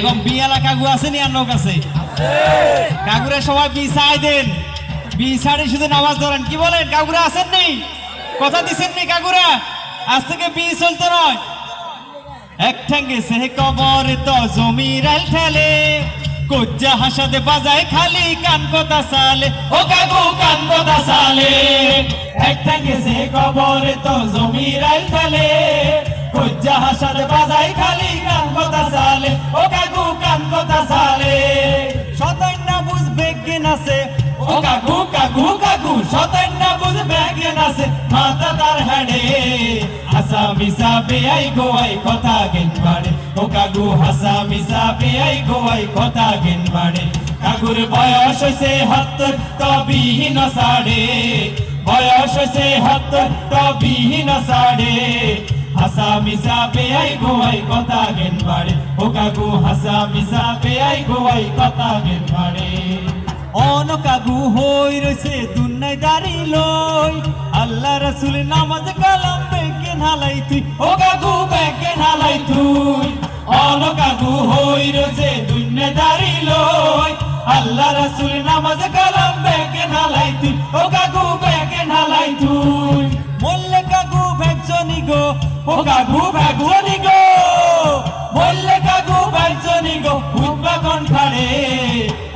এবং বিয়ালা কাকু আসেনি আর লোক আছে? কাকুরে সবাই বিছাই দেন। বিছাড়ি শুধু নামাজ ধরেন। কি বলেন? কাকুরা আসেন নি? কথা দিছেন নি কাকুরা? আজ থেকে বি চলতে নয়। এক ঠ্যাঙ্গে সে কবর তো জমিরাল ঠেলে। কোজ্জা হাসাতে বাজায় খালি কান কথা সালে। ও কাকু, কান কথা সালে। এক ঠ্যাঙ্গে সে কবর তো জমির আইল ফেলে কজ্জা হাসার বাজাই খালি কান কথা সালে ও কাকু কান কথা সালে। সদাই না বুঝবে জ্ঞান আছে ও কাকু কাকু কাকু সতেন না বুঝবে জ্ঞান আছে মাথা তার হেডে হাসা মিসা বেআই গোয়াই কথা জ্ঞান বাড়ে। ও কাকু হাসা মিসা বেআই গোয়াই কথা জ্ঞান বাড়ে। কাকুর বয়স হইছে হত্তর তবিহীন সাড়ে। বয়স হইছে হত্তর তবিহীন সাড়ে। মিসা বেআই গোয়াই কথা জ্ঞান বাড়ে ও কাকু হাসা মিসা বেআই গোয়াই কথা জ্ঞান বাড়ে অন হই রয়েছে দুনাই দাঁড়ি লই, আল্লাহ রসুল নামাজ কালাম বেগে নালাই তুই। ও কাকু ব্যাগে নালাই তুই। অন হই রোজে দুন্নে দাঁড়ি লই, আল্লাহ রাসূল নামাজ কালাম ব্যাগে নালাই তুই। ও কাকু ও কাকু ব্যাগুনি গো, বললে কাকু বাইজনি গো, উঠবা কোন খাড়ে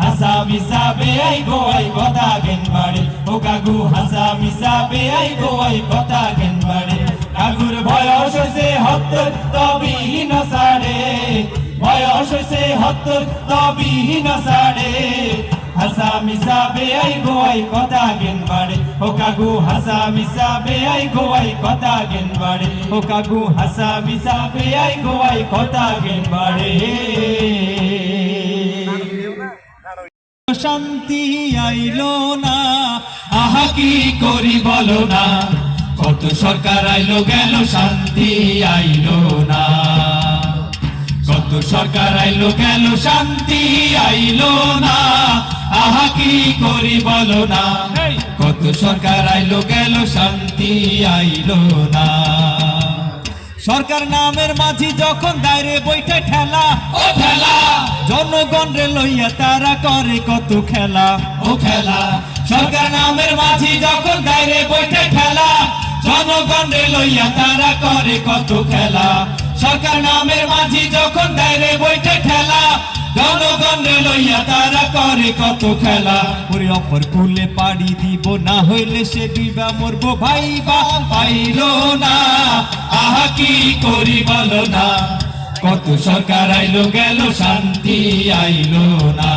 হাসা মিসাবে আই গো, আই কথা গেন বাড়ে? ও কাকু হাসা মিসাবে আই গো, আই কথা গেন বাড়ে? কাকুর বয়স হইছে হত্তর তবিহীন সাড়ে। বয়স হইছে হত্তর তবিহীন সাড়ে। হাসা মিসাবে আই গো আই কথা গেন বাড়ে। ও কাকু হাসা মিসাবে আই গো আই কথা গেন বাড়ে। ও কাকু হাসা মিসাবে আই গো আই কথা গেন বাড়ে। শান্তি আইলো না, আহা কি করি বলো না। কত সরকার আইলো গেল, শান্তি আইলো না। কত সরকার আইলো গেল, শান্তি আইলো না। কি করি বলো না? কত সরকার আইলো গেল শান্তি আইলো না। সরকার নামের মাঝি যখন দায়রে বইটা ঠেলা। ও খেলা জনগণ রে লইয়া তারা করে কত খেলা। ও খেলা সরকার নামের মাঝি যখন গাইরে বইতে খেলা জনগণ রে লইয়া তারা করে কত খেলা। সরকার নামের মাঝি যখন বইতে খেলা জনগণ লইয়া তারা করে কত খেলা। ওরে অপর কুলে পাড়ি দিব না হইলে সে দুইবা মরবো ভাই বা পাইলো না আহা কি করি বলো না। কত সরকার আইলো গেল শান্তি আইলো না।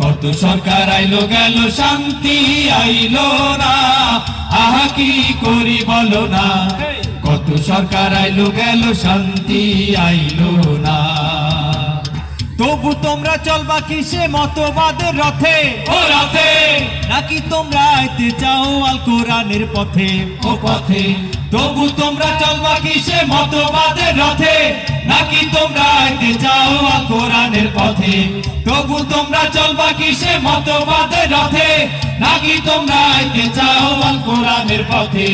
কত সরকার আইলো গেল শান্তি আইলো না। আহা কি করি বলো না। কত সরকার আইলো গেল শান্তি আইলো না। তবু তোমরা চলবা কিসে মতবাদের রথে? ও রথে। নাকি তোমরা আইতে চাও আল কোরআনের পথে? ও পথে। তবু তোমরা চলবা কিসে মতবাদের রথে? নাকি তোমরা আইতে চাও আল কোরআনের পথে? তবু তোমরা চলবা কিসে মতবাদের রথে? নাকি তোমরা আইতে চাও আল কোরআনের পথে?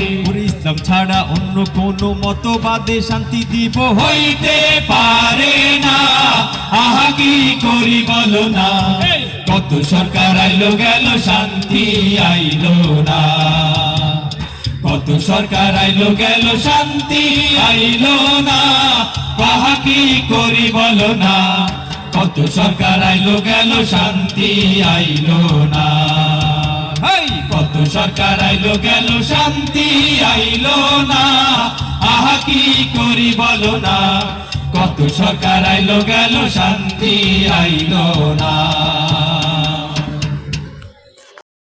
ইসলাম ছাড়া অন্য কোনো মতবাদে শান্তি দিব? হইতে পারে না। আহা কি করি বলো না। কত সরকার আইলো গেল শান্তি আইলো না। কত সরকার আইলো গেল শান্তি আইলো না। আহা কি করি বলো না। কত সরকার আইলো গেল শান্তি আইলো না। সরকার আইলো গেল, শান্তি আইলো না। আহা, কি করি বলো না। কত সরকার আইলো গেল, শান্তি আইলো না।